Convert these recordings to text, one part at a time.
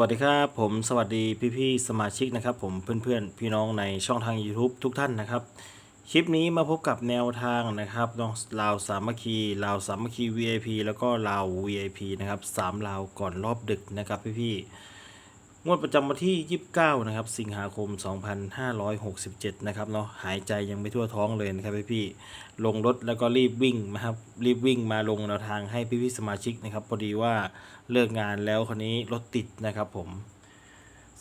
วัสดีครับผมสวัสดีพี่ๆสมาชิกนะครับผมเพื่อนๆ พี่น้องในช่องทาง YouTube ทุกท่านนะครับ คลิปนี้มาพบกับแนวทางนะครับน้องลาวสามัคคีลาวสามัคคี VIP แล้วก็ลาว VIP นะครับสามลาวก่อนรอบดึกนะครับพี่ๆ งวดประจำวันที่ 29 นะครับ สิงหาคม 2567 นะครับเนาะหายใจยังไม่ทั่วท้องเลยนะครับพี่ๆลงรถแล้วก็รีบวิ่งนะครับรีบวิ่งมาลงแนวทางให้พี่ๆสมาชิกนะครับพอดีว่าเลิกงานแล้วคนนี้รถติดนะครับผม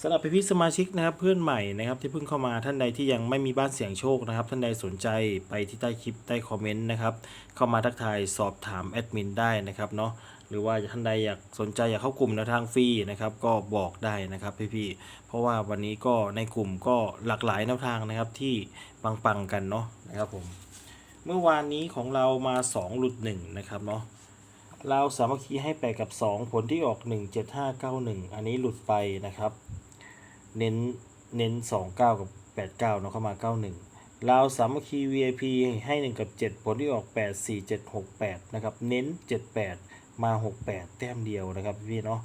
สำหรับพี่ๆสมาชิกนะครับเพื่อนใหม่นะครับที่เพิ่งเข้ามาท่านใดที่ยังไม่มีบ้านเสียงโชคนะครับ ท่านใดสนใจไปที่ใต้คลิปใต้คอมเมนต์นะครับเข้ามาทักทายสอบถามแอดมินได้นะครับเนาะหรือว่าท่านใดอยากสนใจอยากเข้ากลุ่มแนวทางฟรีนะครับ ก็บอกได้นะครับพี่ๆเพราะว่าวันนี้ก็ในกลุ่มก็หลากหลายแนวทางนะครับที่ปังๆกันเนาะนะครับผมเมื่อวานนี้ของเรามา 2 หลุด 1 นะครับเนาะเราสามัคคีให้ไปกับ 2 ผลที่ออก 17591 อันนี้หลุดไปนะครับ เน้นเน้น 29 กับ 89เนาะเข้ามา 91เราสามัคคี VIP ให้ 1 กับ 7 ผลที่ออก 84768 นะครับ เน้น 78 มา 68 แต้มเดียวนะครับพี่เนาะ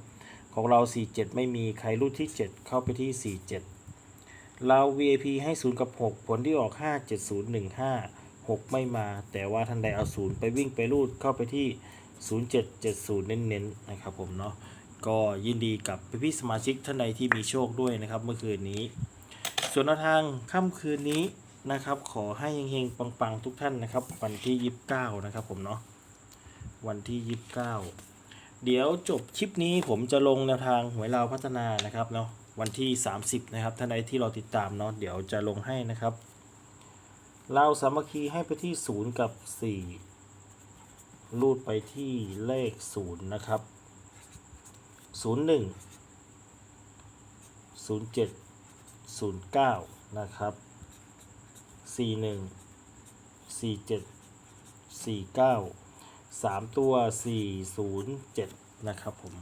ของเรา 47 ไม่มีใครรูดที่ 7 เข้าไปที่ 47 เรา VIP ให้ 0 กับ 6 ผลที่ออก 57015 6 ไม่มา แต่ว่าท่านใดเอา 0 ไปวิ่งไปรูดเข้าไปที่ 0770 เน้นๆนะครับผมเนาะก็ยินดีกับพี่สมาชิกท่านใดที่มีโชคด้วยนะครับเมื่อคืนนี้ ส่วนแนวทางค่ำคืนนี้นะครับ ขอให้เฮงๆปังๆทุกท่านนะครับ วันที่ 29 นะครับผมเนาะ วันที่ 29 เดี๋ยวจบคลิปนี้ผมจะลงแนวทางหวยลาวพัฒนานะครับเนาะวันที่ 30 นะครับท่านใดที่เราติดตามเนาะเดี๋ยวจะลงให้นะครับเราวสามัคคีให้ไปที่ 0 กับ 4 รูดไปที่เลข 0 นะครับ 01 07 09 นะครับ 41 47 49 สามตัวสี่ศูนย์เจ็ดนะครับผม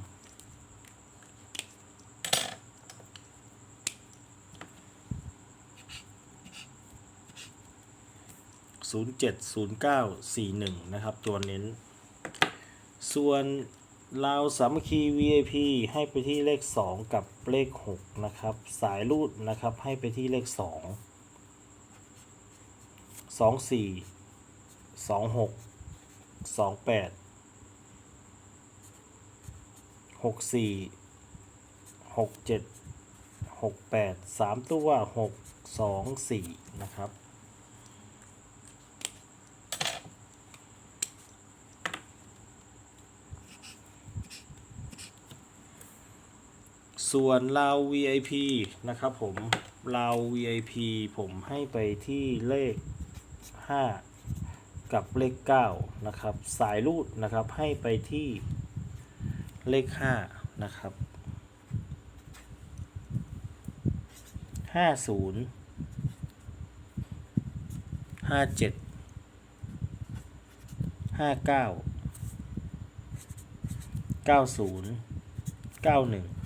ศูนย์เจ็ดศูนย์เก้าสี่หนึ่งนะครับ ตัวเน้น ส่วนเราสามัคคี VIP ให้ไปที่เลข 2 กับเลข 6 นะครับ สายรูดนะครับ ให้ไปที่เลข 2 2 4 2 6 สองแปดหกสี่หกเจ็ดหกแปดสามตัวหกสองสี่นะครับส่วนเรา VIP นะครับผมเรา VIP ผมให้ไปที่เลข 5 กับเลข 9 นะครับ สายรูดนะครับให้ไปที่เลข 5 นะครับ 50 57 59 90 91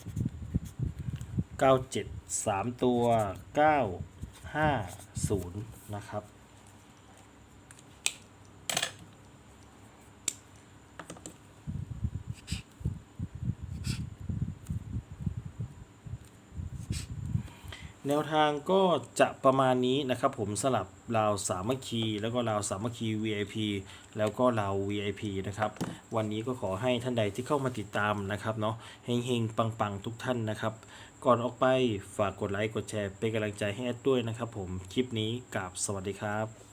เก้าเจ็ดสามตัวเก้าห้าศูนย์นะครับ แนวทางก็จะประมาณนี้นะครับผมสลับราวสามัคคี แล้วก็ราวสามัคคี VIP แล้วก็ราว VIP นะครับวันนี้ก็ขอให้ท่านใดที่เข้ามาติดตามนะครับเนาะเฮงๆ ปังๆ ทุกท่านนะครับ ก่อนออกไปฝากกดไลค์กดแชร์เป็นกำลังใจให้แอดด้วยนะครับผมคลิปนี้กับสวัสดีครับ